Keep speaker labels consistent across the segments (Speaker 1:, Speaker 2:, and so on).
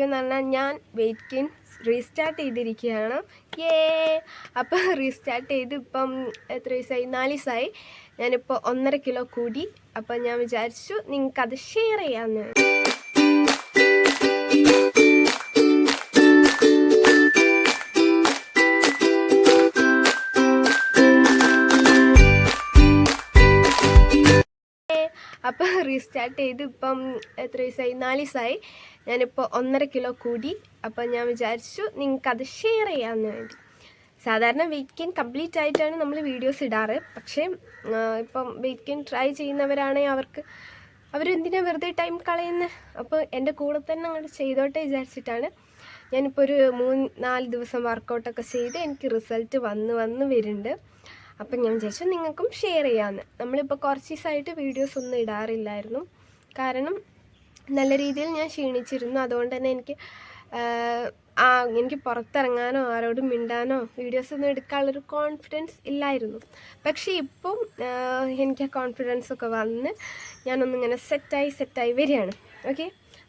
Speaker 1: Video എന്ന് പറഞ്ഞാൽ ഞാൻ വെയിറ്റ് ഗെയിൻ റീസ്റ്റാർട്ട് ചെയ്തിരിക്കുകയാണ്. ഏ അപ്പോൾ റീസ്റ്റാർട്ട് ചെയ്ത് ഇപ്പം എത്ര ദിവസമായി നാല് ദിവസമായി ഞാനിപ്പോൾ ഒന്നര കിലോ കൂടി. അപ്പം ഞാൻ വിചാരിച്ചു നിങ്ങൾക്കത് ഷെയർ ചെയ്യാമെന്ന് അപ്പോൾ റീസ്റ്റാർട്ട് ചെയ്ത് ഇപ്പം എത്ര ദിവസമായി നാല് ദിവസമായി ഞാനിപ്പോൾ ഒന്നര കിലോ കൂടി അപ്പോൾ ഞാൻ വിചാരിച്ചു നിങ്ങൾക്കത് ഷെയർ ചെയ്യാമെന്ന് വേണ്ടി. സാധാരണ വെയിറ്റ് ഗെയിൻ കംപ്ലീറ്റ് ആയിട്ടാണ് നമ്മൾ വീഡിയോസ് ഇടാറ്. പക്ഷേ ഇപ്പം വെയിറ്റ് ഗെയിൻ ട്രൈ ചെയ്യുന്നവരാണെങ്കിൽ അവർക്ക് അവരെന്തിനാ വെറുതെ ടൈം കളയുന്നത് അപ്പോൾ എന്റെ കൂടെ തന്നെ അങ്ങോട്ട് ചെയ്തോട്ടെ വിചാരിച്ചിട്ടാണ് ഞാനിപ്പോൾ ഒരു മൂന്ന് നാല് ദിവസം വർക്കൗട്ടൊക്കെ ചെയ്ത് എനിക്ക് റിസൾട്ട് വന്ന് വന്ന് വരുന്നുണ്ട്. അപ്പം ഞാൻ വിചാരിച്ചു നിങ്ങൾക്കും ഷെയർ ചെയ്യാമെന്ന് നമ്മളിപ്പോൾ കുറച്ച് ദിവസമായിട്ട് വീഡിയോസ് ഒന്നും ഇടാറില്ലായിരുന്നു. കാരണം നല്ല രീതിയിൽ ഞാൻ ക്ഷീണിച്ചിരുന്നു. അതുകൊണ്ട് തന്നെ എനിക്ക് ആ എനിക്ക് പുറത്തിറങ്ങാനോ ആരോടും മിണ്ടാനോ വീഡിയോസ് ഒന്നും എടുക്കാനുള്ളൊരു കോൺഫിഡൻസ് ഇല്ലായിരുന്നു. പക്ഷേ ഇപ്പം എനിക്ക് ആ കോൺഫിഡൻസ് ഒക്കെ വന്ന് ഞാനൊന്നിങ്ങനെ സെറ്റായി സെറ്റായി വരികയാണ്. ഓക്കെ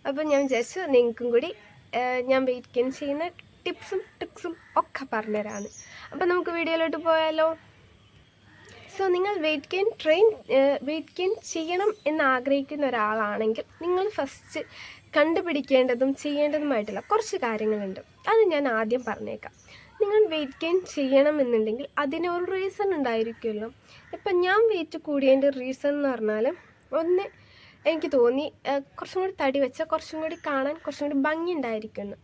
Speaker 1: അപ്പം ഞാൻ വിചാരിച്ചു നിങ്ങൾക്കും കൂടി ഞാൻ വെയിറ്റ് ഗെയിൻ ചെയ്യുന്ന ടിപ്സും ട്രിക്സും ഒക്കെ പറഞ്ഞുതരാമെന്ന് അപ്പം നമുക്ക് വീഡിയോയിലോട്ട് പോയാലോ? സോ നിങ്ങൾ weight gain train weight gain ചെയ്യണം എന്ന് ആഗ്രഹിക്കുന്ന ഒരാളാണെങ്കിൽ നിങ്ങൾ ഫസ്റ്റ് കണ്ടുപിടിക്കേണ്ടതും ചെയ്യേണ്ടതുമായിട്ടുള്ള കുറച്ച് കാര്യങ്ങളുണ്ട്. അത് ഞാൻ ആദ്യം പറഞ്ഞേക്കാം. നിങ്ങൾ വെയിറ്റ് ഗെയിൻ ചെയ്യണം എന്നുണ്ടെങ്കിൽ അതിന് ഒരു റീസൺ ഉണ്ടായിരിക്കുമല്ലോ. ഇപ്പം ഞാൻ വെയിറ്റ് കൂടിയതിന്റെ റീസൺ എന്ന് പറഞ്ഞാൽ ഒന്ന് എനിക്ക് തോന്നി കുറച്ചും കൂടി തടി വെച്ചാൽ കുറച്ചും കൂടി കാണാൻ കുറച്ചും കൂടി ഭംഗി ഉണ്ടായിരിക്കുന്നു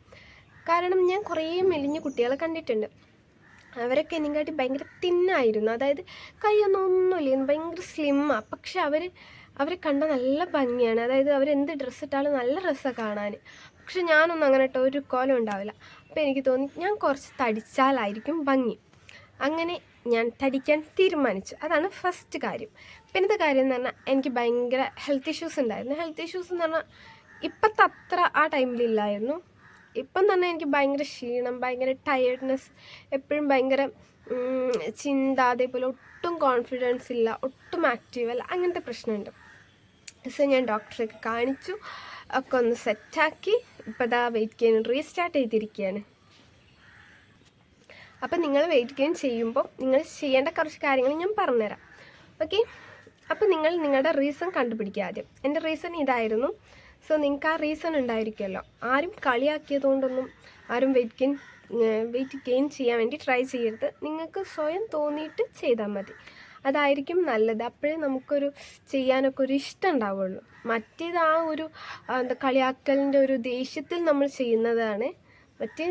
Speaker 1: കാരണം ഞാൻ കുറേ മെലിഞ്ഞ കുട്ടികളെ കണ്ടിട്ടുണ്ട്. അവരൊക്കെ എന്നെക്കാട്ടി ഭയങ്കര തിന്നായിരുന്നു. അതായത് കൈയൊന്നും ഒന്നുമില്ലായിരുന്നു ഭയങ്കര സ്ലിമ്മാണ് പക്ഷെ അവർ അവരെ കണ്ട നല്ല ഭംഗിയാണ്. അതായത് അവരെന്ത് ഡ്രസ്സ് ഇട്ടാലും നല്ല ഡ്രസ്സാണ് കാണാൻ. പക്ഷെ ഞാനൊന്നും അങ്ങനെ ഇട്ടോ ഒരു കോലം ഉണ്ടാവില്ല. അപ്പോൾ എനിക്ക് തോന്നി ഞാൻ കുറച്ച് തടിച്ചാലായിരിക്കും ഭംഗി. അങ്ങനെ ഞാൻ തടിക്കാൻ തീരുമാനിച്ചു. അതാണ് ഫസ്റ്റ് കാര്യം. പിന്നത്തെ കാര്യം എന്ന് പറഞ്ഞാൽ എനിക്ക് ഭയങ്കര ഹെൽത്ത് ഇഷ്യൂസ് ഉണ്ടായിരുന്നു. ഹെൽത്ത് ഇഷ്യൂസ് എന്ന് പറഞ്ഞാൽ ഇപ്പോഴത്തെ അത്ര ആ ടൈമിലില്ലായിരുന്നു ഇപ്പം തന്നെ എനിക്ക് ഭയങ്കര ക്ഷീണം ഭയങ്കര ടയേർഡ്നെസ് എപ്പോഴും ഭയങ്കര ചിന്ത അതേപോലെ ഒട്ടും കോൺഫിഡൻസ് ഇല്ല ഒട്ടും ആക്റ്റീവ് അല്ല അങ്ങനത്തെ പ്രശ്നമുണ്ട്. സോ ഞാൻ ഡോക്ടറെയൊക്കെ കാണിച്ചു ഒക്കെ ഒന്ന് സെറ്റാക്കി ഇപ്പോൾ ദാ വെയിറ്റ് ഗെയിൻ റീസ്റ്റാർട്ട് ചെയ്തിരിക്കുകയാണ്. അപ്പം നിങ്ങൾ വെയിറ്റ് ഗെയിൻ ചെയ്യുമ്പോൾ നിങ്ങൾ ചെയ്യേണ്ട കുറച്ച് കാര്യങ്ങൾ ഞാൻ പറഞ്ഞുതരാം. ഓക്കെ അപ്പോൾ നിങ്ങൾ നിങ്ങളുടെ റീസൺ കണ്ടുപിടിക്കുക ആദ്യം. എന്റെ റീസൺ ഇതായിരുന്നു സോ നിങ്ങൾക്ക് ആ റീസൺ ഉണ്ടായിരിക്കുമല്ലോ. ആരും കളിയാക്കിയതുകൊണ്ടൊന്നും ആരും വെയിറ്റ് ഗെയിൻ വെയിറ്റ് ഗെയിൻ ചെയ്യാൻ വേണ്ടി ട്രൈ ചെയ്യരുത്. നിങ്ങൾക്ക് സ്വയം തോന്നിയിട്ട് ചെയ്താൽ മതി. അതായിരിക്കും നല്ലത്. അപ്പോഴേ നമുക്കൊരു ചെയ്യാനൊക്കെ ഒരു ഇഷ്ടം ഉണ്ടാവുള്ളൂ. മറ്റേത് ആ ഒരു എന്താ കളിയാക്കലിന്റെ ഒരു ദേഷ്യത്തിൽ നമ്മൾ ചെയ്യുന്നതാണ്. മറ്റേ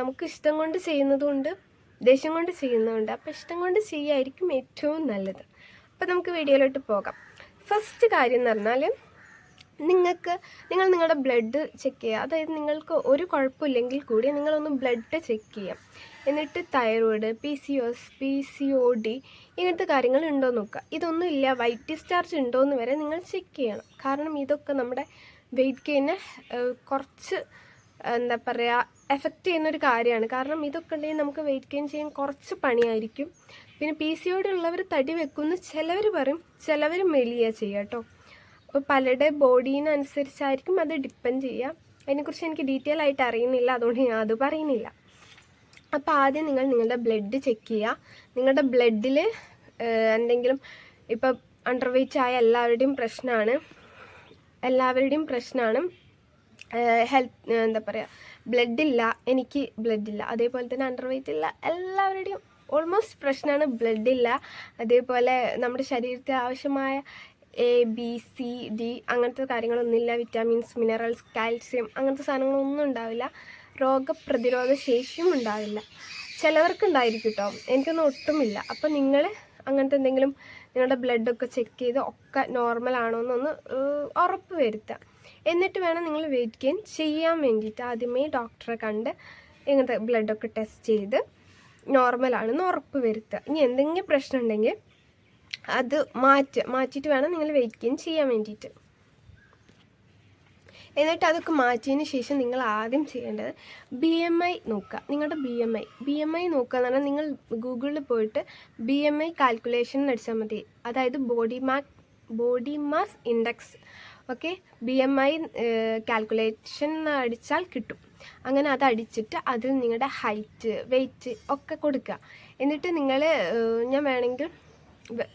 Speaker 1: നമുക്ക് ഇഷ്ടം കൊണ്ട് ചെയ്യുന്നതുകൊണ്ട് ദേഷ്യം കൊണ്ട് ചെയ്യുന്നതുകൊണ്ട് അപ്പോൾ ഇഷ്ടം കൊണ്ട് ചെയ്യായിരിക്കും ഏറ്റവും നല്ലത്. അപ്പോൾ നമുക്ക് വീഡിയോയിലോട്ട് പോകാം. ഫസ്റ്റ് കാര്യം എന്ന് പറഞ്ഞാൽ നിങ്ങൾക്ക് നിങ്ങൾ നിങ്ങളുടെ ബ്ലഡ് ചെക്ക് ചെയ്യുക. അതായത് നിങ്ങൾക്ക് ഒരു കുഴപ്പമില്ലെങ്കിൽ കൂടി നിങ്ങളൊന്ന് ബ്ലഡ് ചെക്ക് ചെയ്യാം. എന്നിട്ട് thyroid P C O S P C O D ഇങ്ങനത്തെ കാര്യങ്ങൾ ഉണ്ടോ എന്ന് നോക്കുക. ഇതൊന്നും ഇല്ല. വൈറ്റ് ഡിസ്ചാർജ് ഉണ്ടോ എന്ന് വരെ നിങ്ങൾ ചെക്ക് ചെയ്യണം. കാരണം ഇതൊക്കെ നമ്മുടെ വെയിറ്റ് ഗെയിനെ കുറച്ച് എന്താ പറയുക എഫക്റ്റ് ചെയ്യുന്ന ഒരു കാര്യമാണ്. കാരണം ഇതൊക്കെ ഉണ്ടെങ്കിൽ നമുക്ക് വെയിറ്റ് ഗെയിൻ ചെയ്യാൻ കുറച്ച് പണിയായിരിക്കും. പിന്നെ പി സി ഒ ഡി ഉള്ളവർ തടി വെക്കുമെന്ന് ചിലവർ പറയും ചിലവർ മെലിയ ചെയ്യാം കേട്ടോ. അപ്പോൾ പലരുടെ ബോഡീനനുസരിച്ചായിരിക്കും അത് ഡിപ്പെൻഡ് ചെയ്യുക. അതിനെക്കുറിച്ച് എനിക്ക് ഡീറ്റെയിൽ ആയിട്ട് അറിയുന്നില്ല. അതുകൊണ്ട് ഞാൻ അത് പറയുന്നില്ല. അപ്പോൾ ആദ്യം നിങ്ങൾ നിങ്ങളുടെ ബ്ലഡ് ചെക്ക് ചെയ്യുക. നിങ്ങളുടെ ബ്ലഡിൽ എന്തെങ്കിലും ഇപ്പം അണ്ടർ വെയ്റ്റ് ആയ എല്ലാവരുടെയും പ്രശ്നമാണ് എല്ലാവരുടെയും പ്രശ്നമാണ് ഹെൽത്ത് എന്താ പറയുക ഇല്ല. എനിക്ക് ബ്ലഡ് ഇല്ല. അതേപോലെ തന്നെ അണ്ടർ വെയ്റ്റ് ഇല്ല. എല്ലാവരുടെയും ഓൾമോസ്റ്റ് പ്രശ്നമാണ് ബ്ലഡ് ഇല്ല. അതേപോലെ നമ്മുടെ ശരീരത്തെ ആവശ്യമായ എ ബി സി ഡി അങ്ങനത്തെ കാര്യങ്ങളൊന്നുമില്ല. വിറ്റാമിൻസ് മിനറൽസ് കാൽസ്യം അങ്ങനത്തെ സാധനങ്ങളൊന്നും ഉണ്ടാവില്ല. രോഗപ്രതിരോധ ശേഷിയും ഉണ്ടാവില്ല. ചിലവർക്ക് ഉണ്ടായിരിക്കും കേട്ടോ എനിക്കൊന്നും ഒട്ടുമില്ല. അപ്പം നിങ്ങൾ അങ്ങനത്തെ എന്തെങ്കിലും നിങ്ങളുടെ ബ്ലഡൊക്കെ ചെക്ക് ചെയ്ത് ഒക്കെ നോർമൽ ആണോ എന്നൊന്ന് ഉറപ്പ് വരുത്തുക. എന്നിട്ട് വേണം നിങ്ങൾ വെയിറ്റ് ഗെയിൻ ചെയ്യാൻ വേണ്ടിയിട്ട് ആദ്യമേ ഡോക്ടറെ കണ്ട് ഇങ്ങനത്തെ ബ്ലഡൊക്കെ ടെസ്റ്റ് ചെയ്ത് നോർമൽ നോർമലാണെന്ന് ഉറപ്പ് വരുത്തുക. ഇനി എന്തെങ്കിലും പ്രശ്നം ഉണ്ടെങ്കിൽ അത് മാറ്റുക മാറ്റിയിട്ട് വേണം നിങ്ങൾ വെയ്ക്കുകയും ചെയ്യാൻ വേണ്ടിയിട്ട്. എന്നിട്ട് അതൊക്കെ മാറ്റിയതിന് ശേഷം നിങ്ങൾ ആദ്യം ചെയ്യേണ്ടത് ബി എം ഐ നോക്കുക. നിങ്ങളുടെ B M I B M I നോക്കുക എന്ന് പറഞ്ഞാൽ നിങ്ങൾ ഗൂഗിളിൽ പോയിട്ട് ബി എം ഐ കാൽക്കുലേഷൻ അടിച്ചാൽ മതി. അതായത് ബോഡി മാ body mass index okay B M I calculation അടിച്ചാൽ കിട്ടും. അങ്ങനെ അത് അടിച്ചിട്ട് അതിൽ നിങ്ങളുടെ ഹൈറ്റ് വെയിറ്റ് ഒക്കെ കൊടുക്കുക. എന്നിട്ട് നിങ്ങൾ ഞാൻ വേണമെങ്കിൽ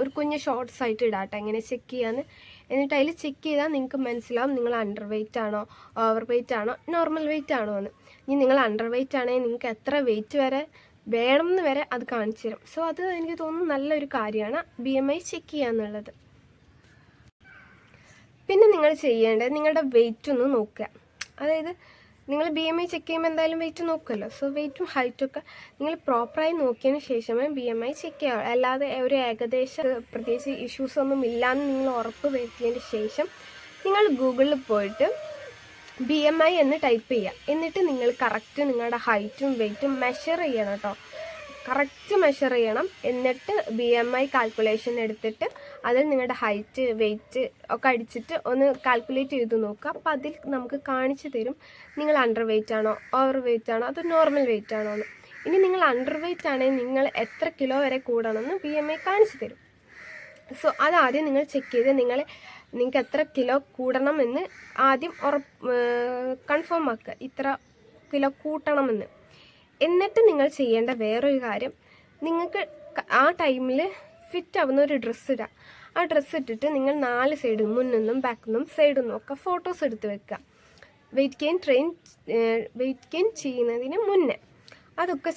Speaker 1: ഒരു കുഞ്ഞ് ഷോർട്ട്സ് ആയിട്ട് ഇടാട്ടെ. എങ്ങനെ ചെക്ക് ചെയ്യാന്ന്. എന്നിട്ട് അതിൽ ചെക്ക് ചെയ്താൽ നിങ്ങൾക്ക് മനസ്സിലാവും നിങ്ങൾ അണ്ടർ വെയിറ്റ് ആണോ ഓവർ വെയിറ്റ് ആണോ നോർമൽ വെയിറ്റ് ആണോ എന്ന്. ഇനി നിങ്ങൾ അണ്ടർ വെയിറ്റ് ആണെങ്കിൽ നിങ്ങൾക്ക് എത്ര വെയിറ്റ് വരെ വേണം എന്ന് വരെ അത് കാണിച്ചു തരും. സോ അത് എനിക്ക് തോന്നുന്നു നല്ലൊരു കാര്യമാണ് ബി എം ഐ ചെക്ക് ചെയ്യുക എന്നുള്ളത്. പിന്നെ നിങ്ങൾ ചെയ്യേണ്ടത് നിങ്ങളുടെ വെയിറ്റ് ഒന്ന് നോക്കുക. അതായത് നിങ്ങൾ ബി എം ഐ ചെക്ക് ചെയ്യുമ്പോൾ എന്തായാലും വെയിറ്റ് നോക്കുമല്ലോ സോ വെയിറ്റും ഒക്കെ നിങ്ങൾ പ്രോപ്പറായി നോക്കിയതിന് ശേഷമേ ബി എം ഐ ചെക്ക് ചെയ്യാവൂ. അല്ലാതെ ഒരു ഏകദേശ പ്രത്യേകിച്ച് ഇഷ്യൂസ് ഒന്നും ഇല്ലാന്ന് നിങ്ങൾ ഉറപ്പ് വരുത്തിയതിന് ശേഷം നിങ്ങൾ ഗൂഗിളിൽ പോയിട്ട് ബി എം ഐ എന്ന് ടൈപ്പ് ചെയ്യുക എന്നിട്ട് നിങ്ങൾ കറക്റ്റ് നിങ്ങളുടെ ഹൈറ്റും വെയിറ്റും മെഷർ ചെയ്യണം കേട്ടോ കറക്റ്റ് മെഷർ ചെയ്യണം. എന്നിട്ട് ബി എം ഐ കാൽക്കുലേഷൻ എടുത്തിട്ട് അതിൽ നിങ്ങളുടെ ഹൈറ്റ് വെയിറ്റ് ഒക്കെ അടിച്ചിട്ട് ഒന്ന് കാൽക്കുലേറ്റ് ചെയ്ത് നോക്കുക. അപ്പോൾ അതിൽ നമുക്ക് കാണിച്ചു തരും നിങ്ങൾ അണ്ടർ വെയിറ്റ് ആണോ ഓവർ വെയിറ്റ് ആണോ അതോ നോർമൽ വെയിറ്റ് ആണോ എന്ന്. ഇനി നിങ്ങൾ അണ്ടർ വെയിറ്റ് ആണെങ്കിൽ നിങ്ങൾ എത്ര കിലോ വരെ കൂടണമെന്ന് ബി എം ഐ കാണിച്ചു തരും. സോ അതാദ്യം നിങ്ങൾ ചെക്ക് ചെയ്ത് നിങ്ങൾ നിങ്ങൾക്ക് എത്ര കിലോ കൂടണമെന്ന് ആദ്യം ഉറപ്പ് കൺഫേം ആക്കുക. ഇത്ര കിലോ കൂട്ടണമെന്ന്. എന്നിട്ട് നിങ്ങൾ ചെയ്യേണ്ട വേറൊരു കാര്യം നിങ്ങൾക്ക് ആ ടൈമിൽ ഫിറ്റ് ആവുന്ന ഒരു ഡ്രസ്സ് ഇടുക ആ ഡ്രസ്സ് ഇട്ടിട്ട് നിങ്ങൾ നാല് സൈഡും മുന്നിന്നും ബാക്കിൽ നിന്നും സൈഡിൽ നിന്നും ഒക്കെ ഫോട്ടോസ് എടുത്ത് വെക്കുക. Weight gain train weight gain ചെയ്യുന്നതിന് മുന്നേ അതൊക്കെ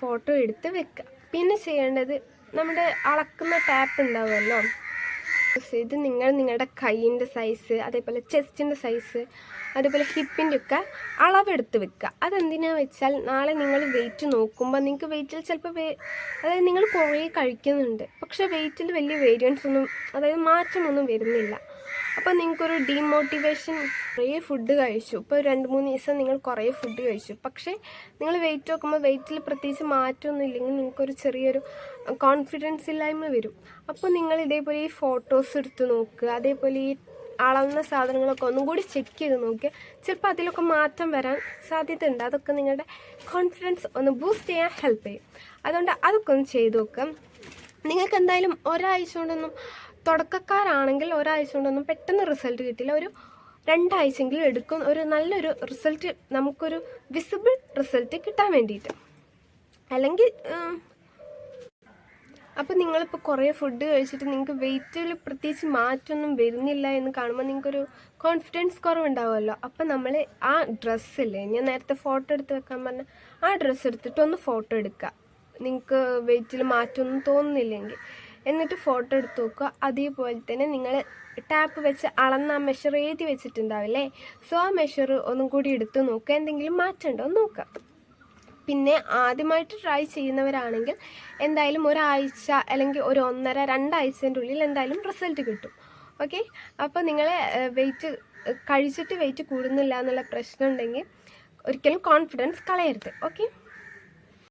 Speaker 1: ഫോട്ടോ എടുത്ത് വെക്കുക. പിന്നെ ചെയ്യേണ്ടത് നമ്മുടെ അളക്കുന്ന ടാപ്പ് ഉണ്ടാവുമല്ലോ? ഇത് നിങ്ങൾ നിങ്ങളുടെ കൈയിന്റെ സൈസ് അതേപോലെ ചെസ്റ്റിന്റെ സൈസ് അതേപോലെ ഹിപ്പിന്റെ ഒക്കെ അളവെടുത്ത് വെക്കുക. അതെന്തിനാണെന്ന് വെച്ചാൽ നാളെ നിങ്ങൾ വെയിറ്റ് നോക്കുമ്പോൾ നിങ്ങൾക്ക് വെയിറ്റിൽ ചിലപ്പോൾ വേ അതായത് നിങ്ങൾ കുറേ കഴിക്കുന്നുണ്ട്. പക്ഷേ വെയിറ്റിൽ വലിയ വേരിയൻസ് ഒന്നും അതായത് മാറ്റമൊന്നും വരുന്നില്ല. അപ്പോൾ നിങ്ങൾക്കൊരു ഡീമോട്ടിവേഷൻ കുറേ ഫുഡ് കഴിച്ചു. ഇപ്പോൾ രണ്ട് മൂന്ന് ദിവസം നിങ്ങൾ കുറേ ഫുഡ് കഴിച്ചു. പക്ഷേ നിങ്ങൾ വെയിറ്റ് നോക്കുമ്പോൾ വെയിറ്റിൽ പ്രത്യേകിച്ച് മാറ്റമൊന്നും ഇല്ലെങ്കിൽ നിങ്ങൾക്കൊരു ചെറിയൊരു കോൺഫിഡൻസ് ഇല്ലായ്മ വരും. അപ്പോൾ നിങ്ങൾ ഇതേപോലെ ഈ ഫോട്ടോസ് എടുത്ത് നോക്കുക. അതേപോലെ ഈ അളന്ന സാധനങ്ങളൊക്കെ ഒന്നും കൂടി ചെക്ക് ചെയ്ത് നോക്കുക. ചിലപ്പോൾ അതിലൊക്കെ മാറ്റം വരാൻ സാധ്യതയുണ്ട്. അതൊക്കെ നിങ്ങളുടെ കോൺഫിഡൻസ് ഒന്ന് ബൂസ്റ്റ് ചെയ്യാൻ ഹെൽപ്പ് ചെയ്യും. അതുകൊണ്ട് അതൊക്കെ ഒന്ന് ചെയ്ത് നോക്കുക. നിങ്ങൾക്ക് എന്തായാലും ഒരാഴ്ച കൊണ്ടൊന്നും തുടക്കക്കാരാണെങ്കിൽ ഒരാഴ്ച കൊണ്ടൊന്നും പെട്ടെന്ന് റിസൾട്ട് കിട്ടില്ല ഒരു രണ്ടാഴ്ചയെങ്കിലും എടുക്കും. ഒരു നല്ലൊരു റിസൾട്ട് നമുക്കൊരു വിസിബിൾ റിസൾട്ട് കിട്ടാൻ വേണ്ടിയിട്ട്. അല്ലെങ്കിൽ അപ്പോൾ നിങ്ങളിപ്പോൾ കുറേ ഫുഡ് കഴിച്ചിട്ട് നിങ്ങൾക്ക് വെയിറ്റിൽ പ്രത്യേകിച്ച് മാറ്റമൊന്നും വരുന്നില്ല എന്ന് കാണുമ്പോൾ നിങ്ങൾക്കൊരു കോൺഫിഡൻസ് കുറവുണ്ടാവുമല്ലോ. അപ്പോൾ നമ്മൾ ആ ഡ്രസ്സില്ലേ ഞാൻ നേരത്തെ ഫോട്ടോ എടുത്ത് വെക്കാൻ പറഞ്ഞ ആ ഡ്രസ്സ് എടുത്തിട്ട് ഒന്ന് ഫോട്ടോ എടുക്കുക. നിങ്ങൾക്ക് വെയിറ്റിൽ മാറ്റമൊന്നും തോന്നുന്നില്ലെങ്കിൽ. എന്നിട്ട് ഫോട്ടോ എടുത്ത് നോക്കുക. അതേപോലെ തന്നെ നിങ്ങൾ ടാപ്പ് വെച്ച് അളന്ന ആ മെഷർ എഴുതി വെച്ചിട്ടുണ്ടാവില്ലേ? സോ ആ മെഷർ ഒന്നും കൂടി എടുത്ത് നോക്കുക. എന്തെങ്കിലും മാറ്റം ഉണ്ടോ എന്ന് നോക്കുക പിന്നെ ആദ്യമായിട്ട് ട്രൈ ചെയ്യുന്നവരാണെങ്കിൽ എന്തായാലും ഒരാഴ്ച അല്ലെങ്കിൽ ഒരു ഒന്നര രണ്ടാഴ്ചന്റെ ഉള്ളിൽ എന്തായാലും റിസൾട്ട് കിട്ടും. ഓക്കെ അപ്പോൾ നിങ്ങൾ വെയിറ്റ് കഴിച്ചിട്ട് വെയിറ്റ് കൂടുന്നില്ല എന്നുള്ള പ്രശ്നം ഉണ്ടെങ്കിൽ ഒരിക്കലും കോൺഫിഡൻസ് കളയരുത്. ഓക്കെ